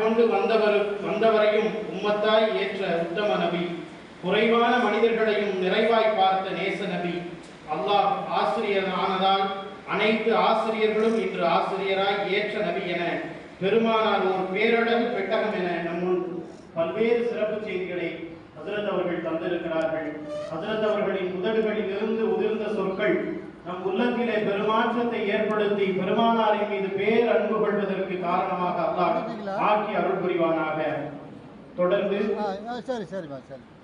கொண்டு வந்தவர் வந்தவரையும் உம்மத்தாய் ஏற்ற உத்தம நபி. குறைவான மனிதர்களையும் நிறைவாய் பார்த்த நேச நபி. அல்லாஹ் ஆசிரியர் ஆனதால் அனைத்து ஆசிரியர்களும் இன்று ஆசிரியராய் ஏற்ற நபி என பெருமானார் ஒரு பேரழகு பெட்டகம் என நம்முன் பல்வேறு சிறப்பு செய்திகளை ஹசரத் அவர்கள் தந்திருக்கிறார்கள். ஹசரத் அவர்களின் உதடுகளில் இருந்து உதிர்ந்த சொற்கள் நம் உள்ளத்திலே பெருமாற்றத்தை ஏற்படுத்தி பெருமானாரின் மீது பேர் அன்பு கொள்வதற்கு காரணமாக அல்லாஹ் ஆக்கி அருள் புரிவானாக. தொடர்ந்து சரி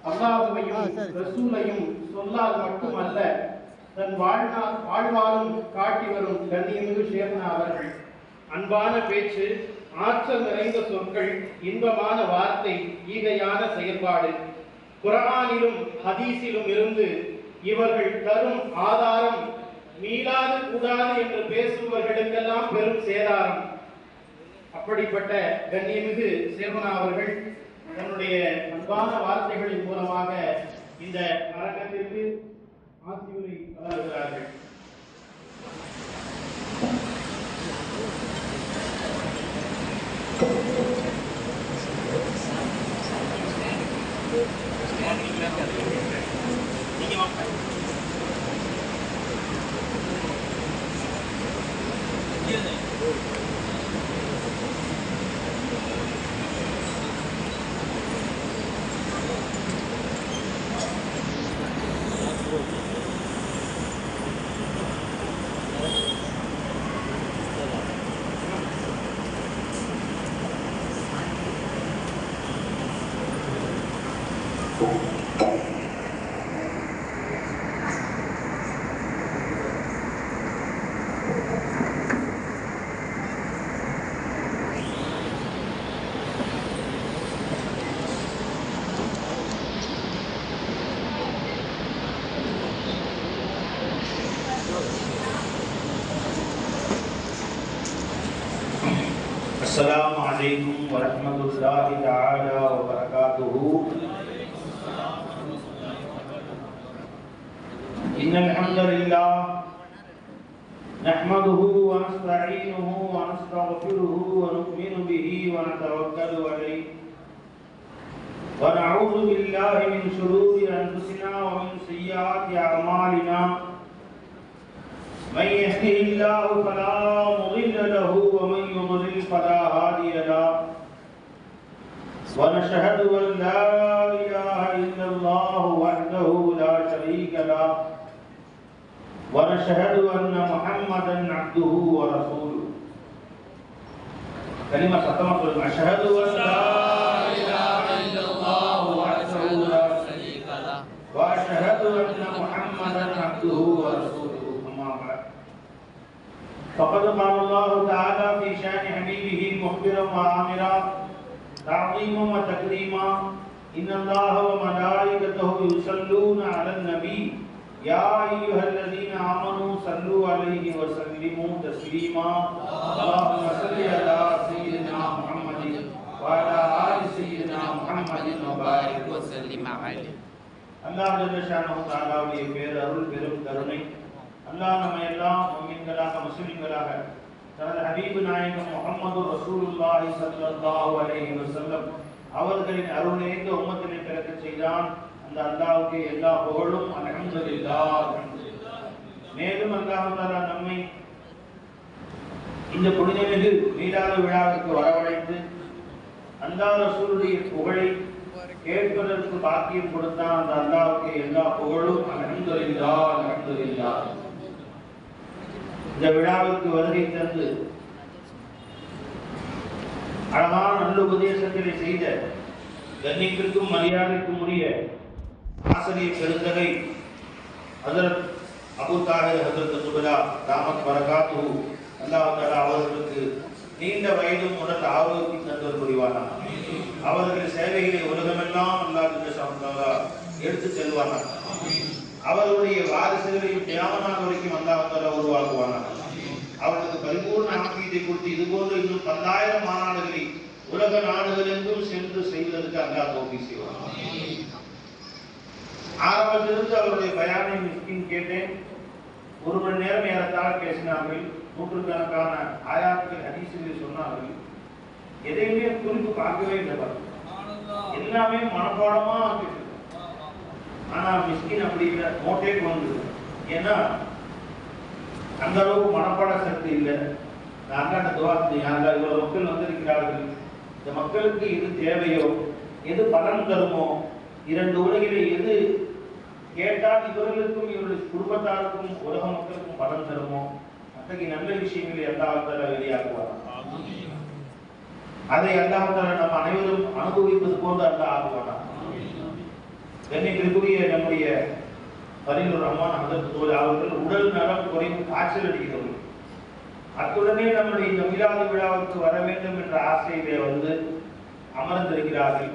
அல்லாஹுவையும். ரசூலையும் சொல்லால் மட்டுமல்ல தன் வாழ்நாள் வாழ்வாலும் காட்டி வரும் கண்ணியமிகு ஷேர்னா அவர்கள் அன்பான பேச்சு ஆற்றல் நிறைந்த சொற்கள் இன்பமான வார்த்தை ஈகையான செயல்பாடு. குர்ஆனிலும் ஹதீஸிலும் இருந்து இவர்கள் தரும் ஆதாரம் மீளாது கூடாது என்று பேசுபவர்களுக்கெல்லாம் பெரும் சேதாரம். அப்படிப்பட்ட கண்ணியமிகு சேகுனா அவர்கள் தன்னுடைய அன்பான வார்த்தைகளின் மூலமாக இந்த அரங்கத்திற்கு ஆசியுரை வழங்குகிறார்கள். السلام عليكم ورحمة الله تعالى وبركاته. إن الحمد لله نحمده ونستعينه ونستغفره ونؤمن به ونتوكل عليه. ونعوذ بالله من شرور أنفسنا ومن سيئات أعمالنا. من يهده الله فلا فلا هادي له ونشهد أن لا إله إلا الله وحده لا شريك له. ونشهد أن محمدا عبده ورسوله. كلمة سطمه أشهد أن لا إله إلا الله وحده لا شريك له. وأشهد أن محمدا عبده ورسوله. فقد قال الله تعالى في شان حبيبه مخبرا وامرا تعظيما وتكريما. ان الله وملائكته يصلون على النبي. يا ايها الذين امنوا صلوا عليه وسلموا تسليما. اللهم صل على سيدنا محمد وعلى ال سيدنا محمد وبارك وسلم عليه. اللہ جل شانہ تعالی اور یہ پیر ارل پیرم کرنے اللہ نے ہمیں اللہ முஸ்லிம்களாக முஸ்லிம்களாக. தனது ஹபீபு நாயகம் முகமது ரசூலுல்லாஹி சல்லாஹு அலைஹி வசல்லம் அவர்களின் அருள் நிறைந்த உம்மத்தினை பிறக்க செய்தான். அந்த அல்லாவுக்கு எல்லா புகழும் அலமதுல்லா மேலும் அல்லாஹாலா நம்மை இந்த புனிதமிகு மீலாத விழாவிற்கு வரவழைத்து அல்லா ரசூலுடைய புகழை கேட்பதற்கு பாக்கியம் கொடுத்தான். அந்த அல்லாவுக்கு எல்லா புகழும் அலமதுல்லா அலமதுல்லா இந்த விழாவிற்கு வருகை தந்து அழகான நல்ல உபதேசங்களை செய்த கண்ணியத்திற்கும் மரியாதைக்கும் உரிய ஆசிரியர் பெருந்தகை ஹஜரத் அபு தாகர் ஹஜரத் சுபலா ராமத் பரகாத்து அல்லாஹ் தஆலா அவர்களுக்கு நீண்ட வயதும் உடல் ஆரோக்கியம் தந்தவர் புரிவானா அவர்கள் சேவைகளை உலகமெல்லாம் அல்லாஹ் எடுத்து செல்வானா அவருடைய வாரிசுகளையும் தியாகனாக வரைக்கும் அல்லாஹ் தஆலா உருவாக்குவானா அவர்களுக்கு பரிபூர்ண ஆக்கியத்தை கொடுத்து இது போன்ற இன்னும் பல்லாயிரம் மாநாடுகளை உலக நாடுகளெங்கும் சென்று செய்வதற்கு அல்லா தோல்வி செய்வான் ஆரம்பத்திலிருந்து அவருடைய பயானை மிஸ்கின் கேட்டேன். ஒரு மணி நேரம் ஏறத்தாழ பேசினார்கள். நூற்றுக்கணக்கான ஆயாத்துகள் அதிசயங்களை சொன்னார்கள். எதையுமே குறிப்பு பார்க்கவே இல்லை எல்லாமே மனப்பாடமா ஆக்கிட்டு ஆனா மிஸ்கின் அப்படி இல்லை நோட்டே கொண்டு ஏன்னா அந்த அளவுக்கு மனப்பாட சக்தி இல்லை. நான் அந்த துவா யாரா இவ்வளவு மக்கள் வந்திருக்கிறார்கள். இந்த மக்களுக்கு எது தேவையோ எது பலன் தருமோ இரண்டு உலகிலே எது கேட்டால் இவர்களுக்கும் இவருடைய குடும்பத்தாருக்கும் உலக மக்களுக்கும் பலன் தருமோ அத்தகைய நல்ல விஷயங்களை அல்லாஹால வெளியாகுவார் அதை அல்லாஹால நம்ம அனைவரும் அனுபவிப்பது போன்று அல்லாஹ் ஆகுவானா கண்ணியத்திற்குரிய நம்முடைய பரிந்துரை ரஹ்மான் ஹதரத் தோல் அவர்கள் உடல் நலம் குறைந்து காய்ச்சல் அடிக்கிறது அத்துடனே நம்முடைய இந்த மிலாது விழாவுக்கு வர வேண்டும் என்ற ஆசையிலே வந்து அமர்ந்திருக்கிறார்கள்.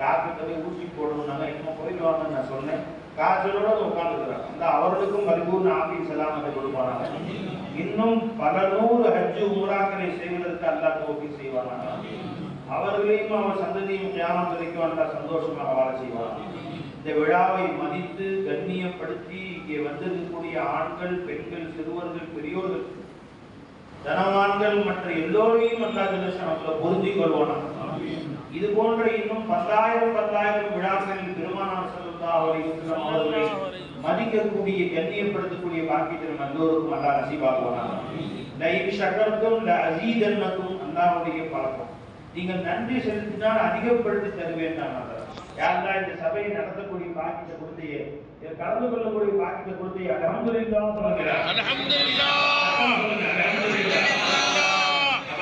டாக்டர் போய் ஊசி போடணும்னாங்க இன்னும் போயிட்டு வாங்கன்னு நான் சொன்னேன். காய்ச்சலோட உட்காந்துக்கிறாங்க அந்த அவர்களுக்கும் பரிபூர்ண ஆபீஸ் செல்லாமத்தை கொடுப்பானாங்க. இன்னும் பல நூறு ஹஜ்ஜு உம்ராக்களை செய்வதற்கு அல்லாஹ் தோப்பி செய்வானாங்க. அவர்களையும் அவர் சந்ததியும் தியானம் வரைக்கும் அல்லாஹ் சந்தோஷமாக வாழ செய்வான் இந்த விழாவை மதித்து கண்ணியப்படுத்தி இங்கே வந்திருக்கக்கூடிய ஆண்கள் பெண்கள் சிறுவர்கள் பெரியோர்கள் தனவான்கள் மற்ற எல்லோரையும் அல்லாஹ் ஜல்லஷானத்துல பொருந்திக் கொள்வானாங்க இது போன்ற இன்னும் பத்தாயிரம் பத்தாயிரம் விழாக்களில் பெருமானார் ஸல்லல்லாஹு அலைஹி அவர்களை மதிக்கக்கூடிய கண்ணியப்படுத்தக்கூடிய பாக்கியத்தை நம்ம எல்லோருக்கும் அல்லாஹ் நசீபாக்குவானாங்க லைன் ஷக்கர்தும் லஅஸீதன்னக்கும் அல்லாஹ்வுடைய பழக்கம். நீங்கள் நன்றி செலுத்தினால் அதிகப்படுத்தி தருவேன் நான் யாரெல்லாம் இந்த சபையை நடத்தக்கூடிய பாக்கியத்தை கொடுத்தையே? கலந்து கொள்ளக்கூடிய பாக்கியத்தை கொடுத்தையே? அல்ஹம்துலில்லாஹ் சொல்லுகிறார்.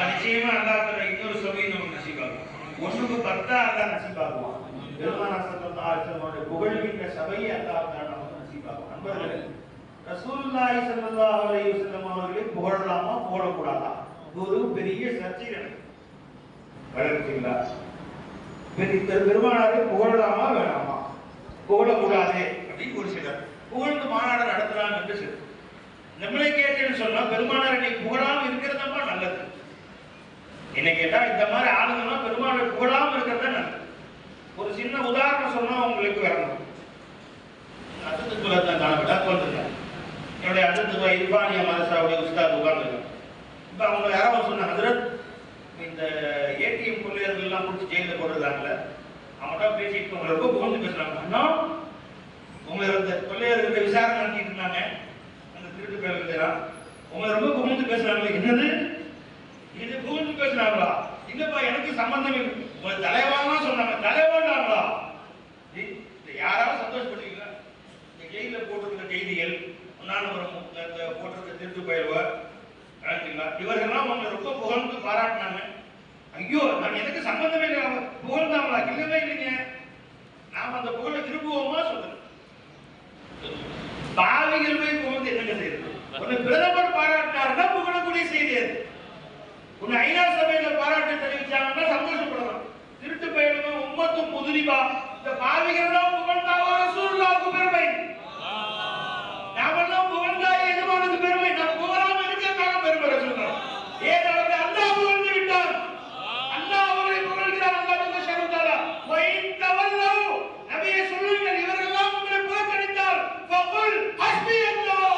நிச்சயமா அல்லாஹ் தஆலா இன்னொரு சபையை நமக்கு நசீபாக்குவான். ஒண்ணுக்கு பத்தா நசீபாக்குவான். பெருமானார் ஸல்லல்லாஹு அலைஹி வஸல்லம் புகழ்கின்ற சபையை தஆலா நமக்கு நசீபாக்குவான். நண்பர்களே, ரசூலுல்லாஹி ஸல்லல்லாஹு அலைஹி வஸல்லம் அவர்களை புகழலாமா புகழக்கூடாதா ஒரு பெரிய சர்ச்சை நடக்குது வளர்ச்சிங்களா பெருமானாரை புகழலாமா வேணாமா? புகழக்கூடாதே அப்படின்னு ஒரு சிலர். புகழ்ந்து மாநாடு நடத்தலாம் என்று சிலர். நம்மளை கேட்டேன்னு சொன்னா பெருமானார் இன்னைக்கு புகழாமல் இருக்கிறதம்மா நல்லது. என்ன கேட்டா இந்த மாதிரி ஆளுங்கன்னா பெருமானாரை புகழாமல் இருக்கிறது நல்லது. ஒரு சின்ன உதாரணம் சொன்னா உங்களுக்கு வரணும். அசத்துக்குள்ள தான் காணப்பட்டா தோன்றுங்க என்னுடைய அசத்துக்குள்ள இர்பானிய மதசாவுடைய உஸ்தாத் உட்கார்ந்துருக்காங்க இப்போ அவங்க யாராவது சொன்னாங்க அதிரத் இந்த ஏடிஎம் கொள்ளையர்கள் எல்லாம் பிடிச்சி ஜெயில போடுறாங்கல்ல அவங்கள்ட்ட பேசிட்டு உங்களை ரொம்ப புகழ்ந்து பேசுறாங்க. அண்ணா உங்களை இந்த கொள்ளையர்கிட்ட விசாரணை நடத்திட்டு இருந்தாங்க. அந்த திருட்டு பேர்கள் உங்களை ரொம்ப புகழ்ந்து பேசுறாங்களே என்னது? இது புகழ்ந்து பேசுறாங்களா? இல்லப்பா எனக்கு சம்பந்தம் இல்லை. உங்களை தலைவானா சொன்னாங்க. தலைவானாங்களா யாராவது சந்தோஷப்படுவீங்களா? இந்த ஜெயில போட்டிருக்கிற கைதிகள் ஒன்னானவரம் போட்டிருக்க திருட்டு பயிர்வர் இவர்கள்லாம் உங்களை ரொம்ப புகழ்ந்து பாராட்டினாங்க. ஐயோ நான் எனக்கு சம்பந்தமே இல்லை அவங்க புகழ்ந்தாங்களா இல்லவே இல்லைங்க. நாம அந்த புகழை விரும்புவோமா சொல்றேன் பாவிகள் போய் புகழ்ந்து என்னங்க செய்யறது? உன்னை பிரதமர் பாராட்டினார்னா புகழக்கூடிய செய்தி அது. உன்னை ஐநா சபையில பாராட்டு தெரிவிச்சாங்கன்னா சந்தோஷப்படலாம். திருட்டு பயணமும் உம்மத்தும் முதுரிபா இந்த பாவிகள் தான் புகழ்ந்தாவா? ரசூலுல்லாஹ்வுக்கு பெருமை நாமெல்லாம் புகழ்ந்தா எஜமானுக்கு பெருமை நாம் புகழாம இருக்கிறதாக பெருமை ரசூலுல்லாஹ் ஏன் அவரை அல்லாஹ் புகழ்ந்து விட்டான் அல்லாஹ் அவரை புகழ்கிறார் அல்லாஹ் ஜல்ல ஷரத்தாலா வைன் தவல்லவு நபியே சொல்லுங்கள் இவரெல்லாம் உங்களை புறக்கணித்தால் ஃபகுல் ஹஸ்பி அல்லாஹ்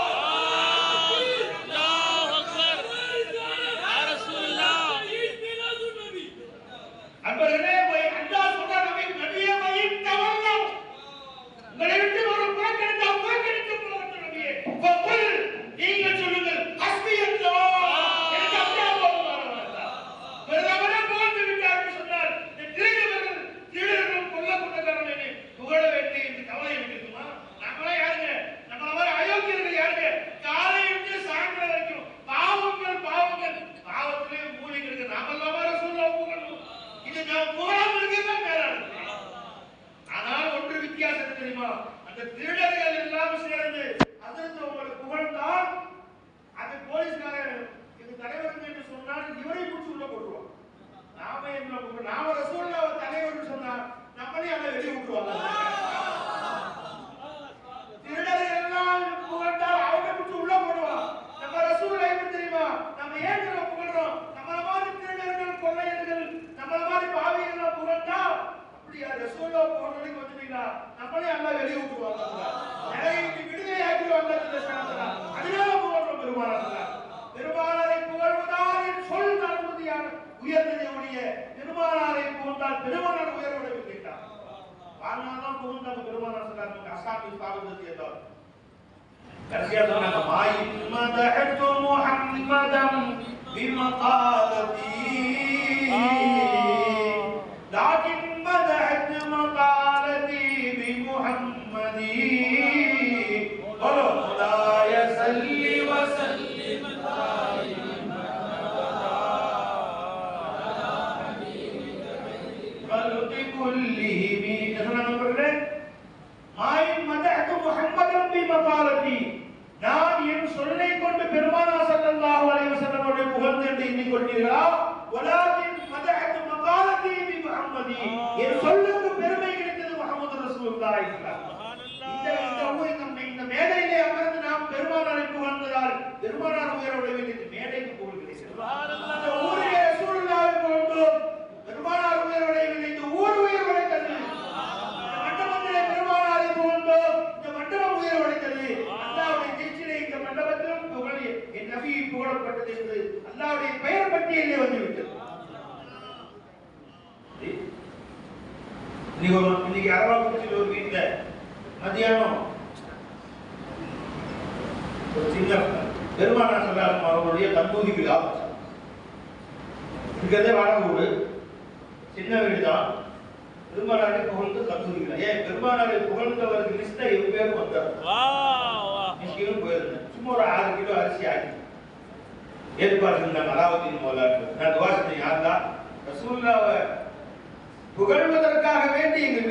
அன்பர்களே வை அல்லாஹ் சொல்ற நபி நபியே வைன் தவல்லவு உங்களை விட்டு ஒரு புறக்கணித்தால் புறக்கணித்து போகட்டும் நபியே ஃபகுல் நீங்கள் சொல்லுங்கள் ஹஸ்பி அல்லாஹ் எனக்கு அல்லாஹ் போதுமானவர் பிரதமரே புகழ்ந்து விட்டார்கள் சொன்னால் இந்த திருடர்கள் திருடர்கள் கொல்லப்பட்டவர்களை புகழ வேண்டிய இந்த கவலை எனக்கு இருக்குமா நம்மளே யாருங்க நம்மள மாதிரி அயோக்கியர்கள் யாருங்க காலையிலிருந்து சாயந்தரம் வரைக்கும் பாவங்கள் பாவங்கள் பாவத்திலே மூலிகை இருக்கு நாமெல்லாம் வேற சொல்ல புகழணும் இது நாம் புகழாம இருக்கிறதா மேலான ஆனால் ஒன்று வித்தியாசம் தெரியுமா? அந்த திருடர்கள் எல்லாம் சேர்ந்து அதற்கு உங்களை புகழ்ந்தால் அது போலீஸ்காரன் இது தலைவர் என்று சொன்னால் இவரை பிடிச்சி உள்ள போட்டுருவான் நாம என்ன நாம ரசூல்லாவை தலைவர் சொன்னா நம்மளே அதை வெளியே விட்டுருவாங்க பெருமானார் உயர்ந்ததை உடைய பெருமானாரை போன்றால் பெருமானார் உயர்வடையும் கேட்டார். அதனால்தான் புகுந்தாங்க பெருமானார் சொன்னாங்க அசாமி சாகுதத்தி என்றார் கடைசியா என்று எண்ணிக்கொண்டீர்களா வலாகின் மதஹத்து மகாலதி பி முஹம்மதி என் சொல்லுக்கு பெருமை கிடைத்தது முஹம்மது ரசூலுல்லாஹி இந்த இந்த ஊர் இந்த இந்த மேடையிலே அமர்ந்து நாம் பெருமானாரை புகழ்ந்ததால் பெருமானார் இந்த மேடைக்கு புகழ் கிடைக்கிறது இந்த ஊரிலே ரசூலுல்லாஹை புகழ்ந்தோம் பெருமானார் உயர்வுடைய இந்த ஊர் உயர்வடைந்தது இந்த மண்டபத்திலே பெருமானாரை புகழ்ந்தோம் இந்த மண்டபம் உயர்வடைந்தது அல்லாஹ்வுடைய திருச்சிலே இந்த மண்டபத்திலும் புகழ் என் நபி புகழப்பட்டது என்று அல்லாஹ்வுடைய பெயர் பட்டியலிலே வந்துவிட்டது. இன்னைக்கு அரவாக்குச்சியில் ஒரு வீட்டுல மதியானம் ஒரு சின்ன பெருமானார் சொல்லாரும் அவர்களுடைய தம்பூதி விழா. இருக்கிறதே வாடகை வீடு. சின்ன வீடு தான் பெருமானாரை புகழ்ந்து கந்தூரி விழா. ஏன் பெருமானாரை புகழ்ந்தவருக்கு லிஸ்ட்ல எவ்வளவு பேரும் வந்தார். போயிருந்தேன் சும்மா ஒரு ஆறு கிலோ அரிசி ஆகி ஏற்பாடு செஞ்சாங்க அலாவுதீன் மௌலாட்டு நான் துவா செஞ்சேன் யாருதான் ரசூல்லாவை புகழ்வதற்காக வேண்டி எங்கள்